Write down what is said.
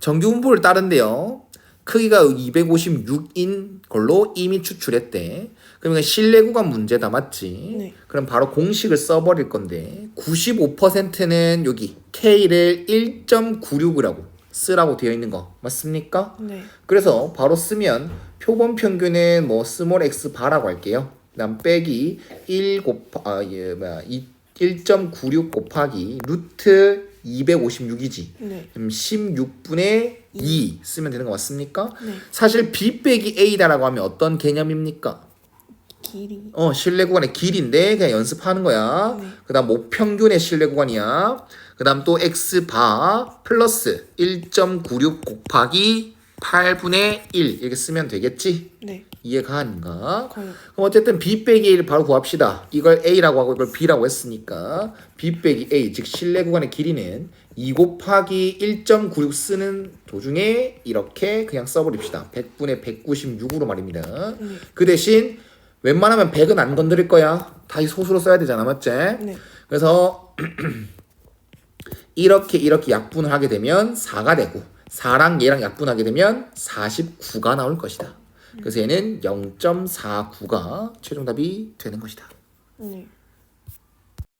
정규 분포를 따른데요. 크기가 256인 걸로 이미 추출했대. 그러면 실내 구간 문제다 맞지? 네. 그럼 바로 공식을 써버릴 건데 95%는 여기 K를 1.96이라고 쓰라고 되어 있는 거 맞습니까? 네. 그래서 바로 쓰면 표본 평균은 뭐 스몰 x 바라고 할게요. 그다음 빼기 1 곱하 아, 예, 뭐야 1.96 곱하기 루트 256이지. 네. 그럼 16분의 2 쓰면 되는 거 맞습니까? 네. 사실 b 빼기 a다라고 하면 어떤 개념입니까? 길이. 어 실내 구간의 길인데 그냥 연습하는 거야. 네. 그다음 목평균의 실내 구간이야. 그다음 또 x 바 플러스 1.96 곱하기 8분의 1 이렇게 쓰면 되겠지? 네. 이해가 아닌가? 거의. 그럼 어쨌든 b 빼기 a를 바로 구합시다. 이걸 a라고 하고 이걸 b라고 했으니까 b 빼기 a 즉 실내 구간의 길이는 2 곱하기 1.96 쓰는 도중에 이렇게 그냥 써버립시다. 100분의 196으로 말입니다. 네. 그 대신 웬만하면 100은 안 건드릴 거야. 다시 소수로 써야 되잖아, 맞지? 네. 그래서 이렇게 이렇게 약분을 하게 되면 4가 되고 4랑 얘랑 약분하게 되면 49가 나올 것이다. 그래서 얘는 0.49가 최종 답이 되는 것이다. 네.